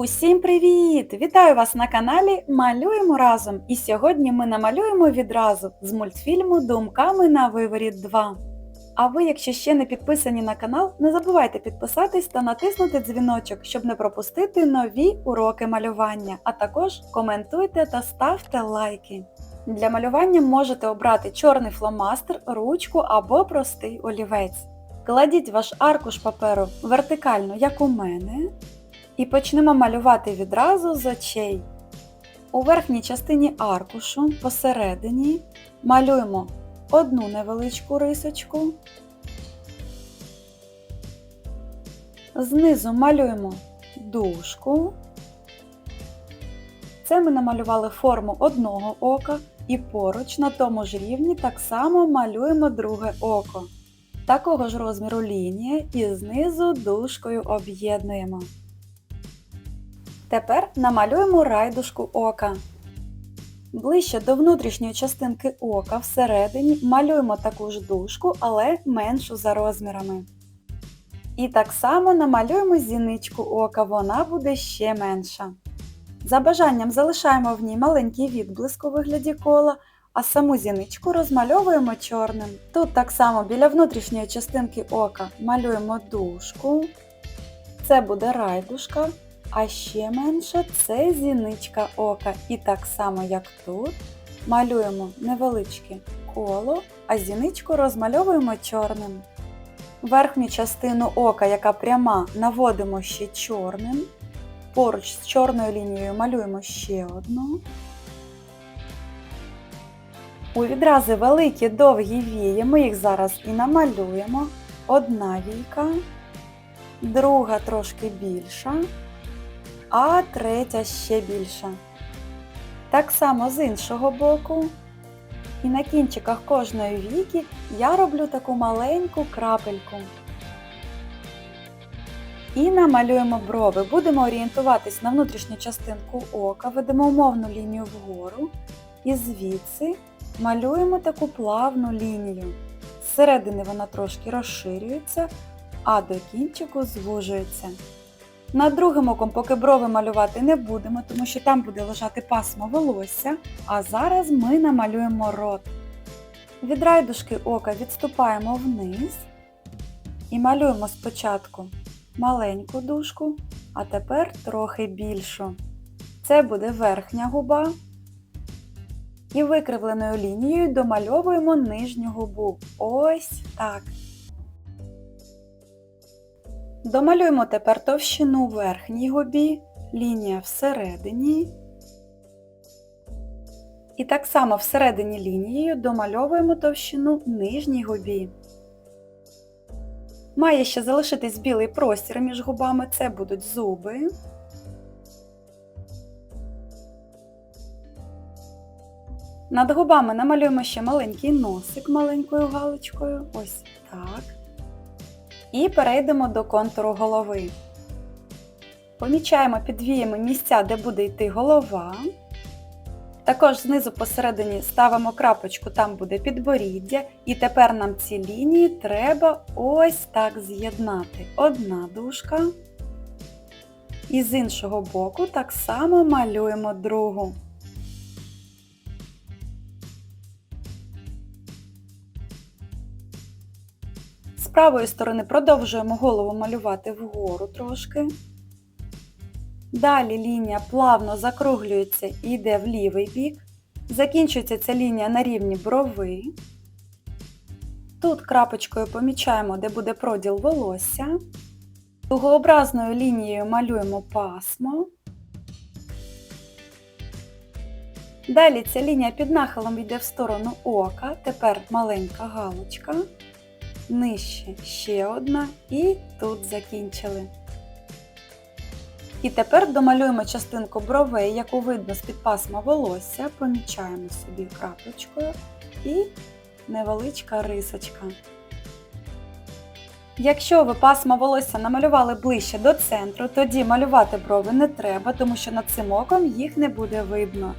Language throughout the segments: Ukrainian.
Усім привіт! Вітаю вас на каналі Малюємо разом! І сьогодні ми намалюємо відразу з мультфільму Думками на виворіт 2. А ви, якщо ще не підписані на канал, не забувайте підписатись та натиснути дзвіночок, щоб не пропустити нові уроки малювання, а також коментуйте та ставте лайки. Для малювання можете обрати чорний фломастер, ручку або простий олівець. Кладіть ваш аркуш паперу вертикально, як у мене, і почнемо малювати відразу з очей. У верхній частині аркушу посередині малюємо одну невеличку рисочку. Знизу малюємо дужку. Це ми намалювали форму одного ока і поруч на тому ж рівні так само малюємо друге око. Такого ж розміру лінія і знизу дужкою об'єднуємо. Тепер намалюємо райдушку ока. Ближче до внутрішньої частинки ока всередині малюємо таку ж дужку, але меншу за розмірами. І так само намалюємо зіничку ока, вона буде ще менша. За бажанням залишаємо в ній маленький відблиск у вигляді кола, а саму зіничку розмальовуємо чорним. Тут так само біля внутрішньої частинки ока малюємо дужку. Це буде райдушка. А ще менше це зіничка ока. І так само, як тут, малюємо невеличке коло, а зіничку розмальовуємо чорним. Верхню частину ока, яка пряма, наводимо ще чорним. Поруч з чорною лінією малюємо ще одну. У відрази великі довгі вії, ми їх зараз і намалюємо. Одна війка, друга трошки більша а третя ще більша. Так само з іншого боку. І на кінчиках кожної віки я роблю таку маленьку крапельку. І намалюємо брови. Будемо орієнтуватись на внутрішню частинку ока, ведемо умовну лінію вгору і звідси малюємо таку плавну лінію. Зсередини вона трошки розширюється, а до кінчику звужується. Над другим оком поки брови малювати не будемо, тому що там буде лежати пасмо волосся, а зараз ми намалюємо рот. Від райдушки ока відступаємо вниз і малюємо спочатку маленьку дужку, а тепер трохи більшу. Це буде верхня губа. І викривленою лінією домальовуємо нижню губу. Ось так. Домалюємо тепер товщину верхній губі, лінія всередині. І так само всередині лінією домальовуємо товщину нижній губі. Має ще залишитись білий простір між губами, це будуть зуби. Над губами намалюємо ще маленький носик маленькою галочкою. Ось так. І перейдемо до контуру голови. Помічаємо під віями місця, де буде йти голова. Також знизу посередині ставимо крапочку, там буде підборіддя. І тепер нам ці лінії треба ось так з'єднати. Одна дужка. І з іншого боку так само малюємо другу. Правої сторони продовжуємо голову малювати вгору трошки. Далі лінія плавно закруглюється і йде в лівий бік. Закінчується ця лінія на рівні брови. Тут крапочкою помічаємо, де буде проділ волосся. Дугообразною лінією малюємо пасмо. Далі ця лінія під нахилом йде в сторону ока, тепер маленька галочка нижче ще одна і тут закінчили. І тепер домалюємо частинку бровей, яку видно з-під пасма волосся, помічаємо собі крапочкою і невеличка рисочка. Якщо ви пасма волосся намалювали ближче до центру, тоді малювати брови не треба, тому що над цим оком їх не буде видно.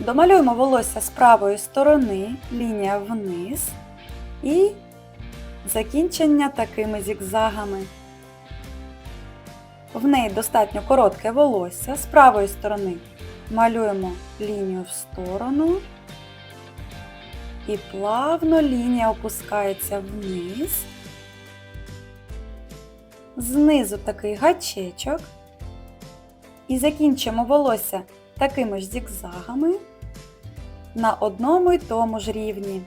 Домалюємо волосся з правої сторони, лінія вниз і Закінчення такими зігзагами. в неї достатньо коротке волосся. З правої сторони малюємо лінію в сторону. І плавно лінія опускається вниз. Знизу такий гачечок. І закінчимо волосся такими ж зігзагами на одному й тому ж рівні.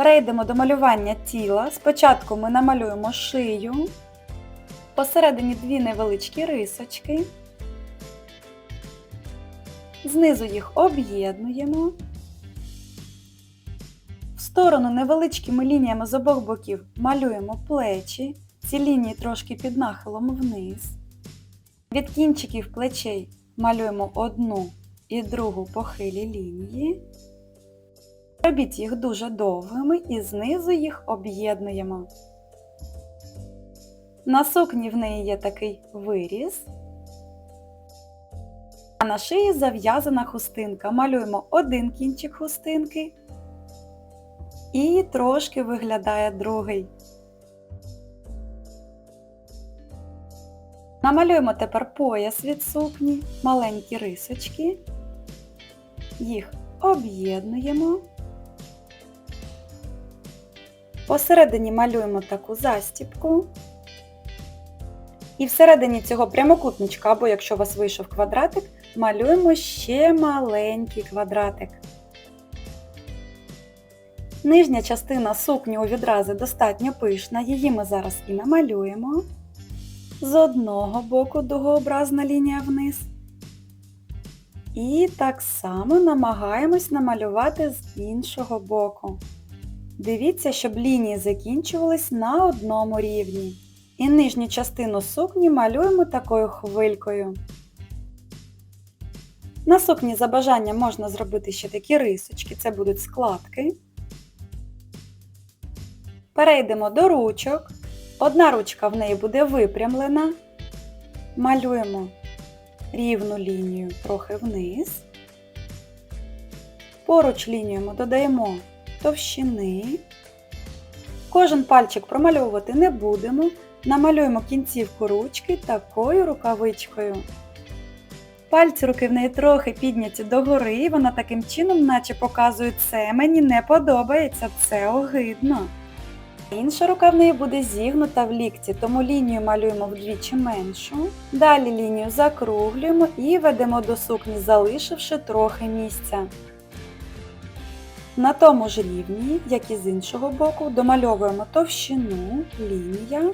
Перейдемо до малювання тіла. Спочатку ми намалюємо шию, посередині дві невеличкі рисочки, знизу їх об'єднуємо. В сторону невеличкими лініями з обох боків малюємо плечі, ці лінії трошки під нахилом вниз. Від кінчиків плечей малюємо одну і другу похилі лінії. Робіть їх дуже довгими і знизу їх об'єднуємо. На сукні в неї є такий виріз. А на шиї зав'язана хустинка. Малюємо один кінчик хустинки і трошки виглядає другий. Намалюємо тепер пояс від сукні, маленькі рисочки. Їх об'єднуємо. Посередині малюємо таку застіпку. І всередині цього прямокутничка, або якщо у вас вийшов квадратик, малюємо ще маленький квадратик. Нижня частина сукні у відрази достатньо пишна, її ми зараз і намалюємо. З одного боку дугообразна лінія вниз. І так само намагаємось намалювати з іншого боку. Дивіться, щоб лінії закінчувались на одному рівні. І нижню частину сукні малюємо такою хвилькою. На сукні за бажанням можна зробити ще такі рисочки, це будуть складки. Перейдемо до ручок. Одна ручка в неї буде випрямлена. Малюємо рівну лінію трохи вниз. Поруч лінію ми додаємо товщини. Кожен пальчик промальовувати не будемо. Намалюємо кінцівку ручки такою рукавичкою. Пальці руки в неї трохи підняті догори, і вона таким чином, наче показує це мені не подобається, це огидно. Інша рука в неї буде зігнута в лікті, тому лінію малюємо вдвічі меншу. Далі лінію закруглюємо і ведемо до сукні, залишивши трохи місця. На тому ж рівні, як і з іншого боку, домальовуємо товщину, лінія.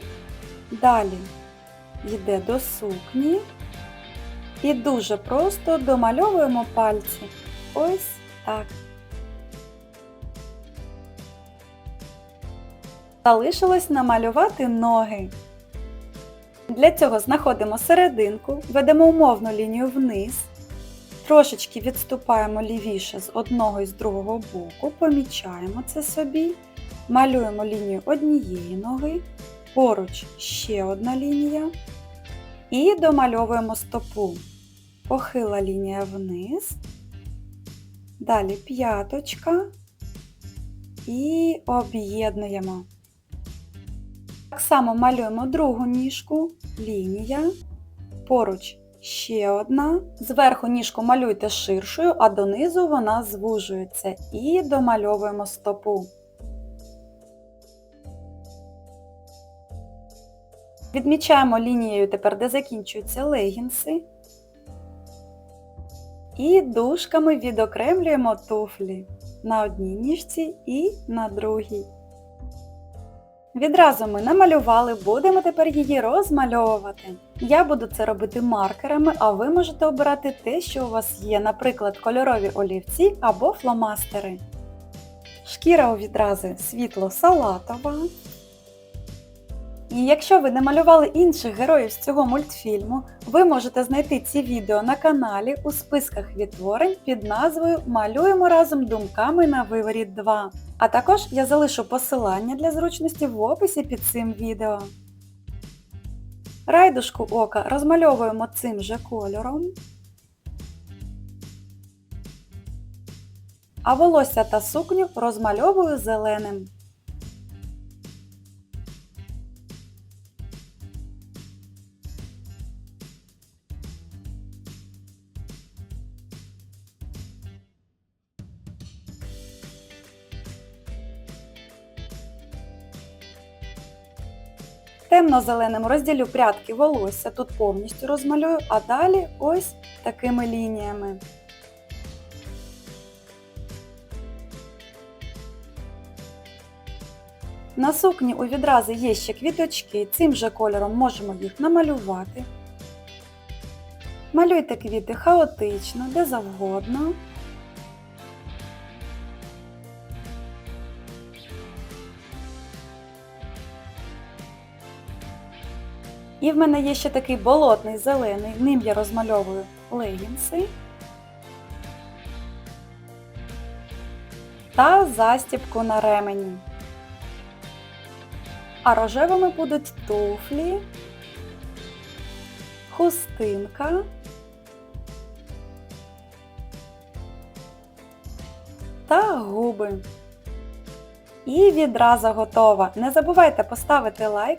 Далі йде до сукні. І дуже просто домальовуємо пальці. Ось так. Залишилось намалювати ноги. Для цього знаходимо серединку, ведемо умовну лінію вниз, трошечки відступаємо лівіше з одного і з другого боку, помічаємо це собі, малюємо лінію однієї ноги, поруч ще одна лінія і домальовуємо стопу. Похила лінія вниз, далі п'яточка і об'єднуємо. Так само малюємо другу ніжку, лінія, поруч ще одна. Зверху ніжку малюйте ширшою, а донизу вона звужується. І домальовуємо стопу. Відмічаємо лінією тепер, де закінчуються легінси. І дужками відокремлюємо туфлі на одній ніжці і на другій. Відразу ми намалювали, будемо тепер її розмальовувати. Я буду це робити маркерами, а ви можете обирати те, що у вас є, наприклад, кольорові олівці або фломастери. Шкіра у відрази світло-салатова. І якщо ви не малювали інших героїв з цього мультфільму, ви можете знайти ці відео на каналі у списках відтворень під назвою Малюємо разом думками на виворіт 2. А також я залишу посилання для зручності в описі під цим відео. Райдушку ока розмальовуємо цим же кольором. А волосся та сукню розмальовую зеленим. Темно-зеленим розділю прядки волосся, тут повністю розмалюю, а далі ось такими лініями. На сукні у відрази є ще квіточки, цим же кольором можемо їх намалювати. Малюйте квіти хаотично, де завгодно. І в мене є ще такий болотний зелений, ним я розмальовую легінси та застібку на ремені. А рожевими будуть туфлі, хустинка та губи. І відразу готова. Не забувайте поставити лайк.